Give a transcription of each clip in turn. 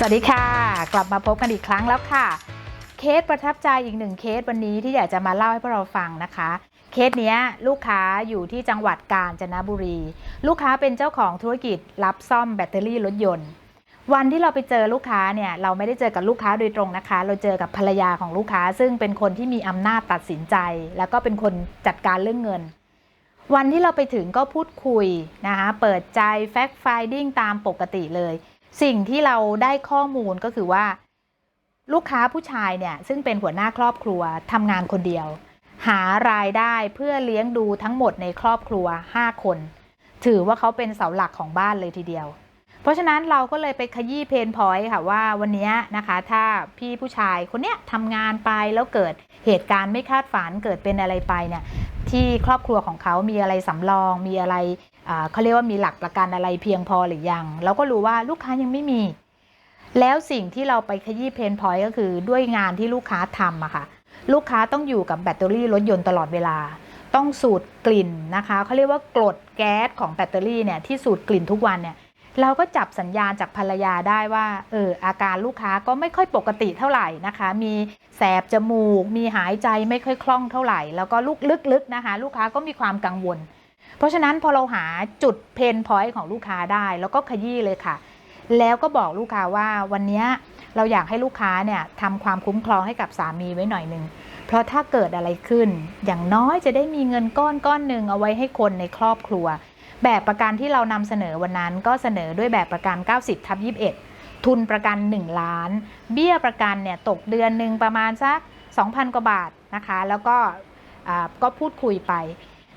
สวัสดีค่ะ กลับมาพบกันอีกครั้งแล้วค่ะ เคสประทับใจอีกหนึ่งเคสวันนี้ที่อยากจะมาเล่าให้พวกเราฟังนะคะ เคสนี้ลูกค้าอยู่ที่จังหวัดกาญจนบุรี ลูกค้าเป็นเจ้าของธุรกิจรับซ่อมแบตเตอรี่รถยนต์ วันที่เราไปเจอลูกค้าเนี่ยเราไม่ได้เจอกับลูกค้าโดยตรงนะคะ เราเจอกับภรรยาของลูกค้า ซึ่งเป็นคนที่มีอำนาจตัดสินใจ แล้วก็เป็นคนจัดการเรื่องเงินวันที่เราไปถึงก็พูดคุยนะคะ เปิดใจแฟกต์ไฟดิ้งตามปกติเลย สิ่งที่เราได้ข้อมูลก็คือว่า ลูกค้าผู้ชายเนี่ยซึ่งเป็นหัวหน้าครอบครัวทำงานคนเดียว หารายได้เพื่อเลี้ยงดูทั้งหมดในครอบครัว 5 คน ถือว่าเขาเป็นเสาหลักของบ้านเลยทีเดียว เพราะฉะนั้นเราก็เลยไปขยี้เพนพอยต์ค่ะว่าวันนี้นะคะ ถ้าพี่ผู้ชายคนเนี้ยทำงานไปแล้วเกิดเหตุการณ์ไม่คาดฝันเกิดเป็นอะไรไปเนี่ยที่ครอบครัวของเขามีอะไรสำรอง มีอะไร เขาเรียกว่ามีหลักประกันอะไรเพียงพอหรือยัง เราก็รู้ว่าลูกค้ายังไม่มี แล้วสิ่งที่เราไปขยี้เพนพอยต์ก็คือด้วยงานที่ลูกค้าทำอะค่ะ ลูกค้าต้องอยู่กับแบตเตอรี่รถยนต์ตลอดเวลา ต้องสูดกลิ่นนะคะเขาเรียกว่ากรดแก๊สของแบตเตอรี่เนี่ยที่สูดกลิ่นทุกวันเนี่ยเราก็จับสัญญาณจากภรรยาได้ว่า เอออาการลูกค้าก็ไม่ค่อยปกติเท่าไหร่นะคะ มีแสบจมูก มีหายใจไม่ค่อยคล่องเท่าไหร่ แล้วก็ลุกลึกๆนะคะ ลูกค้าก็มีความกังวล เพราะฉะนั้นพอเราหาจุดเพนพอยต์ของลูกค้าได้ แล้วก็ขยี้เลยค่ะ แล้วก็บอกลูกค้าว่าวันนี้เราอยากให้ลูกค้าเนี่ยทำความคุ้มครองให้กับสามีไว้หน่อยหนึ่งเพราะถ้าเกิดอะไรขึ้น อย่างน้อยจะได้มีเงินก้อนก้อนหนึ่งเอาไว้ให้คนในครอบครัว แบบประกันที่เรานำเสนอวันนั้นก็เสนอด้วยแบบประกัน 90ทับ21 ทุนประกัน 1 ล้าน เบี้ยประกันเนี่ยตกเดือนหนึ่งประมาณสัก 2,000 กว่าบาทนะคะ แล้วก็ก็พูดคุยไป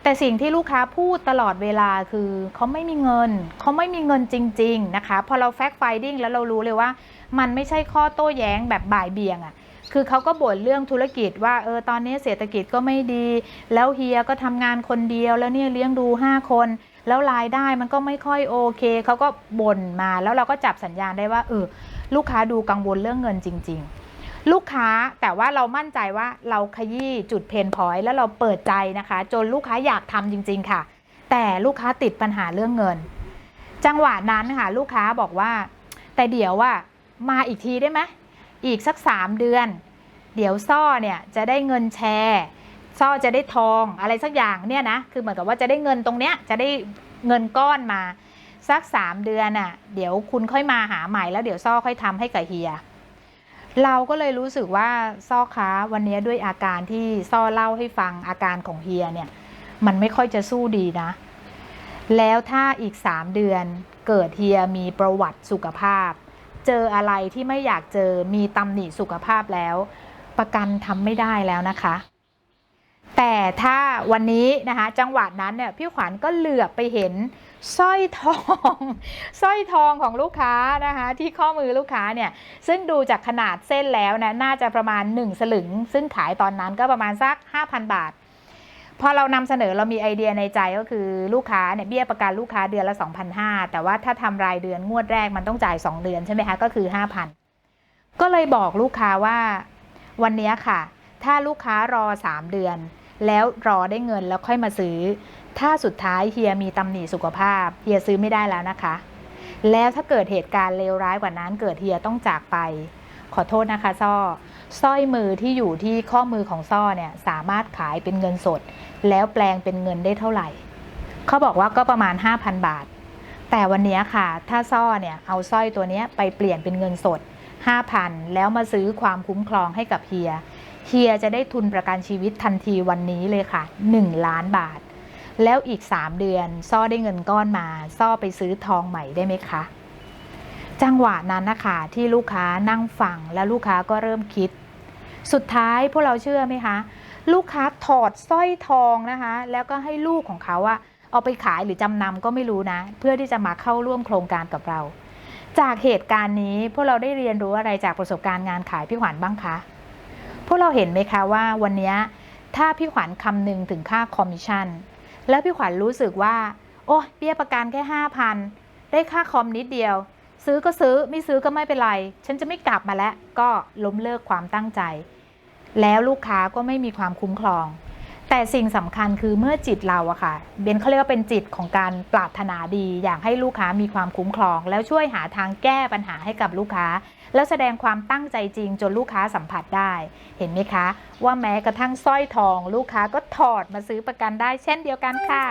แต่สิ่งที่ลูกค้าพูดตลอดเวลาคือเขาไม่มีเงิน เขาไม่มีเงินจริง ๆ นะคะ พอเราแฟกต์ไฟดิ้งแล้วเรารู้เลยว่า มันไม่ใช่ข้อโต้แย้งแบบบ่ายเบี่ยงอะ่ะคือเขาก็บ่นเรื่องธุรกิจว่าเออตอนนี้เศรษฐกิจก็ไม่ดี แล้วเฮียก็ทำงานคนเดียวแล้วเนี่ยเลี้ยงดู 5 คน แล้วรายได้มันก็ไม่ค่อยโอเค เขาก็บ่นมาแล้วเราก็จับสัญญาณได้ว่าเออลูกค้าดูกังวลเรื่องเงินจริง ๆ ลูกค้าแต่ว่าเรามั่นใจว่าเราขยี้จุดเพนพอยต์แล้วเราเปิดใจนะคะ จนลูกค้าอยากทำจริง ๆ ค่ะ แต่ลูกค้าติดปัญหาเรื่องเงิน จังหวะนั้นค่ะลูกค้าบอกว่า แต่เดี๋ยวว่ามาอีกทีได้ไหมอีกสักสามเดือน เดี๋ยวซ่อเนี่ยจะได้เงินแชร์ซ่อจะได้ทองอะไรสักอย่างเนี่ยนะคือเหมือนกับว่าจะได้เงินตรงเนี้ยจะได้เงินก้อนมาสักสามเดือนอะเดี๋ยวคุณค่อยมาหาใหม่แล้วเดี๋ยวซ่อค่อยทำให้กับเฮีย เราก็เลยรู้สึกว่าซ่อค้าวันนี้ด้วยอาการที่ซ่อเล่าให้ฟังอาการของเฮียเนี่ย มันไม่ค่อยจะสู้ดีนะ แล้วถ้าอีกสามเดือนเกิดเฮียมีประวัติสุขภาพ เจออะไรที่ไม่อยากเจอมีตำหนิสุขภาพแล้ว ประกันทำไม่ได้แล้วนะคะ แต่ถ้าวันนี้นะคะจังหวะนั้นเนี่ยพี่ขวัญก็เหลือบไปเห็นสร้อยทองสร้อยทองของลูกค้านะคะที่ข้อมือลูกค้าเนี่ยซึ่งดูจากขนาดเส้นแล้วนะน่าจะประมาณ 1 สลึง ซึ่งขายตอนนั้นก็ประมาณสัก 5,000 บาท พอเรานำเสนอเรามีไอเดียในใจก็คือลูกค้าเนี่ยเบี้ยประกันลูกค้าเดือนละ 2,500 แต่ว่าถ้าทำรายเดือนงวดแรกมันต้องจ่าย 2 เดือนใช่ไหมคะก็คือ 5,000 ก็เลยบอกลูกค้าว่าวันนี้ค่ะ ถ้าลูกค้ารอ 3 เดือน แล้วรอได้เงินแล้วค่อยมาซื้อ ถ้าสุดท้ายเฮียมีตำหนิสุขภาพ เฮียซื้อไม่ได้แล้วนะคะ แล้วถ้าเกิดเหตุการณ์เลวร้ายกว่านั้นเกิดเฮียต้องจากไป ขอโทษนะคะซ่อสร้อยมือที่อยู่ที่ข้อมือของซ่อเนี่ยสามารถขายเป็นเงินสด แล้วแปลงเป็นเงินได้เท่าไหร่ เขาบอกว่าก็ประมาณ 5,000 บาท แต่วันนี้ค่ะ ถ้าซ่อเนี่ยเอาสร้อยตัวนี้ไปเปลี่ยนเป็นเงินสด 5,000 แล้วมาซื้อความคุ้มครองให้กับเฮีย เฮียจะได้ทุนประกันชีวิตทันทีวันนี้เลยค่ะ 1 ล้านบาท แล้วอีก 3 เดือนซ่อได้เงินก้อนมาซ่อไปซื้อทองใหม่ได้ไหมคะ จังหวะนั้นนะคะที่ลูกค้านั่งฟังแล้วลูกค้าก็เริ่มคิด สุดท้ายพวกเราเชื่อไหมคะ ลูกค้าถอดสร้อยทองนะคะ แล้วก็ให้ลูกของเขาอะเอาไปขายหรือจำนำก็ไม่รู้นะ เพื่อที่จะมาเข้าร่วมโครงการกับเรา จากเหตุการณ์นี้พวกเราได้เรียนรู้อะไรจากประสบการณ์งานขายพี่ขวัญบ้างคะ วกเราเห็นไหมคะว่าวันนี้ถ้าพี่ขวัญคำนึงถึงค่าคอมมิชชั่น แล้วพี่ขวัญรู้สึกว่า โอ้เบี้ยประกันแค่ห้าพันได้ค่าคอมนิดเดียว ซื้อก็ซื้อไม่ซื้อก็ไม่เป็นไร ฉันจะไม่กลับมาแล้ว ก็ล้มเลิกความตั้งใจ แล้วลูกค้าก็ไม่มีความคุ้มครอง แต่สิ่งสำคัญคือเมื่อจิตเราอะค่ะเบนเขาเรียกว่าเป็นจิตของการปรารถนาดี อยากให้ลูกค้ามีความคุ้มครอง แล้วช่วยหาทางแก้ปัญหาให้กับลูกค้า แล้วแสดงความตั้งใจจริงจนลูกค้าสัมผัสได้ เห็นไหมคะ ว่าแม้กระทั่งสร้อยทอง ลูกค้าก็ถอดมาซื้อประกันได้เช่นเดียวกันค่ะ